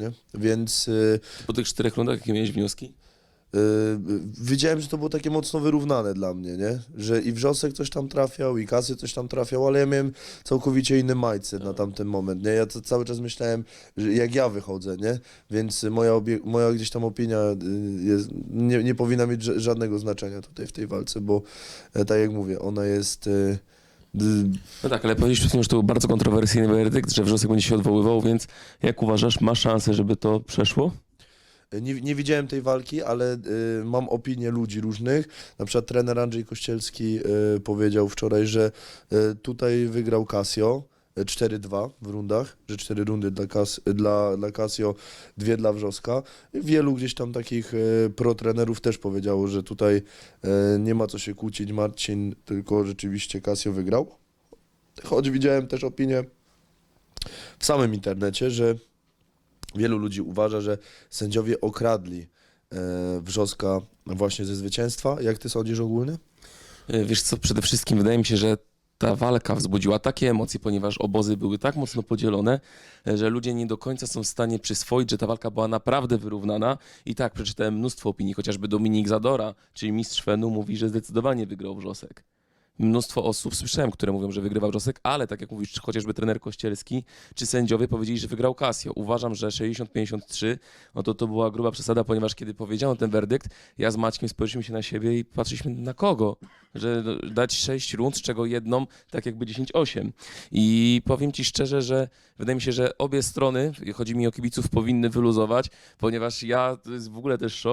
nie? Więc y, Po tych czterech rundach jakie miałeś wnioski? y, widziałem, że to było takie mocno wyrównane dla mnie, nie? Że i Wrzosek coś tam trafiał, i Kasy coś tam trafiał, ale ja miałem całkowicie inny mindset na tamten moment, nie? Ja cały czas myślałem, że jak ja wychodzę, nie? Więc moja, moja gdzieś tam opinia y, jest, nie, nie powinna mieć ża- żadnego znaczenia tutaj w tej walce, bo e, tak jak mówię, ona jest... No tak, ale chwilą, że to był bardzo kontrowersyjny werdykt, że Wrzosek będzie się odwoływał, więc jak uważasz, ma szansę, żeby to przeszło? Nie, nie widziałem tej walki, ale y, mam opinię ludzi różnych. Na przykład trener Andrzej Kościelski y, powiedział wczoraj, że y, tutaj wygrał Casio. Y, 4-2 w rundach, że 4 rundy dla, Cas dla, dla Casio, dwie dla Wrzoska. Wielu gdzieś tam takich y, pro-trenerów też powiedziało, że tutaj y, nie ma co się kłócić Marcin, tylko rzeczywiście Casio wygrał. Choć widziałem też opinię w samym internecie, że wielu ludzi uważa, że sędziowie okradli e, Wrzoska właśnie ze zwycięstwa. Jak ty sądzisz ogólnie? E, Wiesz co, przede wszystkim wydaje mi się, że ta walka wzbudziła takie emocje, ponieważ obozy były tak mocno podzielone, e, że ludzie nie do końca są w stanie przyswoić, że ta walka była naprawdę wyrównana. I tak, przeczytałem mnóstwo opinii, chociażby Dominik Zadora, czyli mistrz Fenu, mówi, że zdecydowanie wygrał Wrzosek. Mnóstwo osób słyszałem, które mówią, że wygrywa Wrzosek, ale tak jak mówisz, chociażby trener Kościelski, czy sędziowie powiedzieli, że wygrał Casio. Uważam, że 60-53, no to to była gruba przesada, ponieważ kiedy powiedziano ten werdykt, ja z Maćkiem spojrzeliśmy się na siebie i patrzyliśmy na kogo, że dać 6 rund, z czego jedną tak jakby 10-8. I powiem Ci szczerze, że wydaje mi się, że obie strony, chodzi mi o kibiców, powinny wyluzować, ponieważ ja, to jest w ogóle też szok,